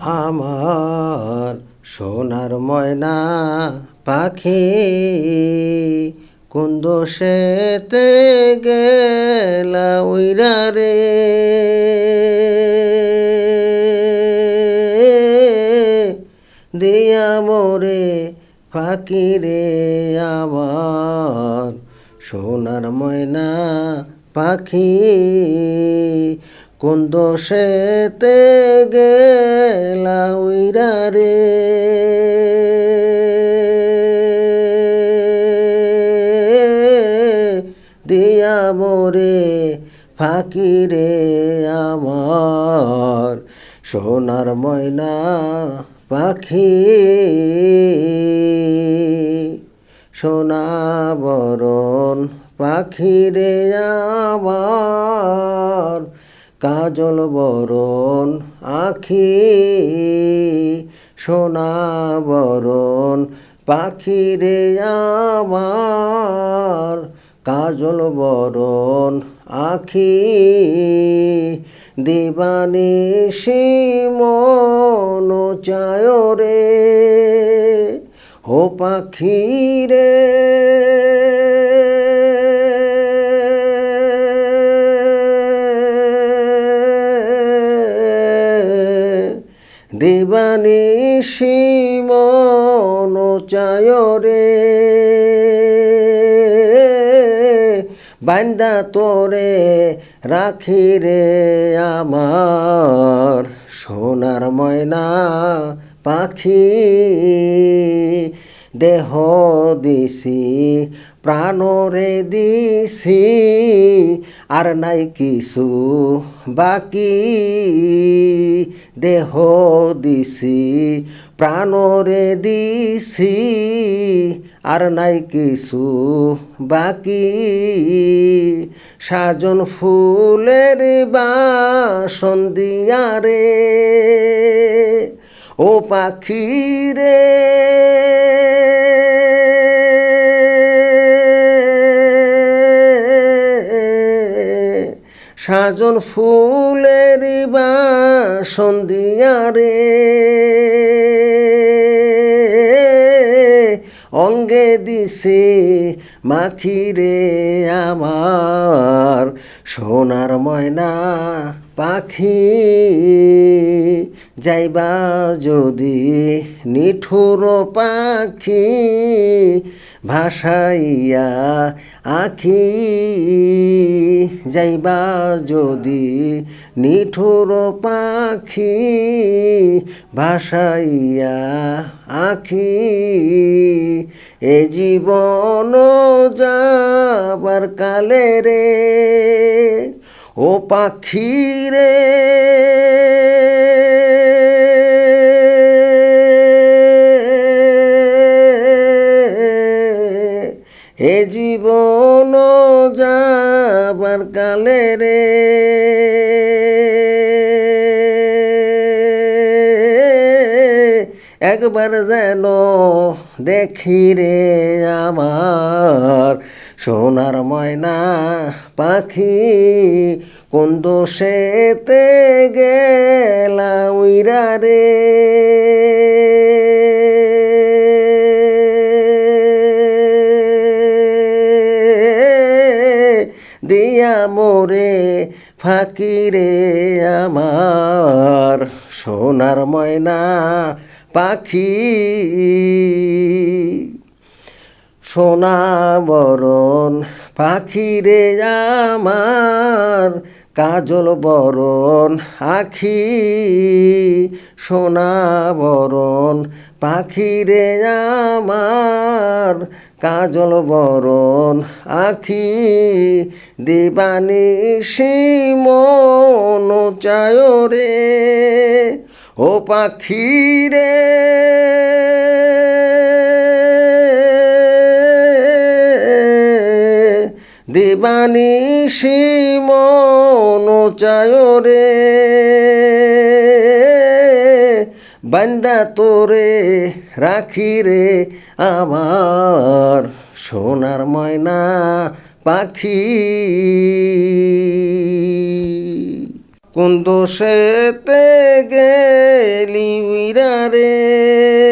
আমার সোনার ময়না পাখি, কোন দোষেতে গেলা উইরা রে? দিয়া মোরে ফাঁকি রে আমার সোনার ময়না পাখি। কোন দোষেতে গেলা রে? দিয়া মোরে ফাঁকি রে আমার সোনার ময়না পাখি। সোনা বরণ পাখি রে আমার কাজল বরণ, আখি সোনা বরণ, পাখি রে আমার। কাজল বরণ, আখি দিবানি মন চায় রে। ও পাখি রে দিবানি মন চায় বান্দা তোরে রাখি রে আমার সোনার ময়না পাখি। দেহ দিছি প্রাণরে দিছি, আর নাই কিছু বাকি। দেহ দিছি, প্রাণরে দিছি, আর নাই কিছু বাকি। সাজন ফুলের বাসন দিয়া রে, ও পাখি রে সাজন ফুলের রে। অঙ্গে দিছে মাখি রে আমার, সোনার ময়না পাখি। যাইবা যদি নিঠুর পাখি ভাসাইয়া আখি যাইবা যদি নিঠুর পাখি, ভাসাইয়া আখি, এ জীবন যাবার কালে রে, ও পাখি রে। এ জীবন যাবার কালে রে। একবার যেন দেখি রে আমার সোনার ময়না পাখি, কোন দোষেতে গেলা উইরা রে। মোরে ফাঁকি রে আমার। সোনার ময়না পাখি। সোনা বরণ পাখি আমার। কাজল বরণ, আখি সোনা বরণ পাখি রে আমার কাজল বরণ, আখি দিবানি মন চায় রে, ও পাখি দিবানি মন চায় রে। বান্দা তোরে রাখি রে আমার সোনার ময়না পাখি। কোন দোষেতে গেলি উইরা রে?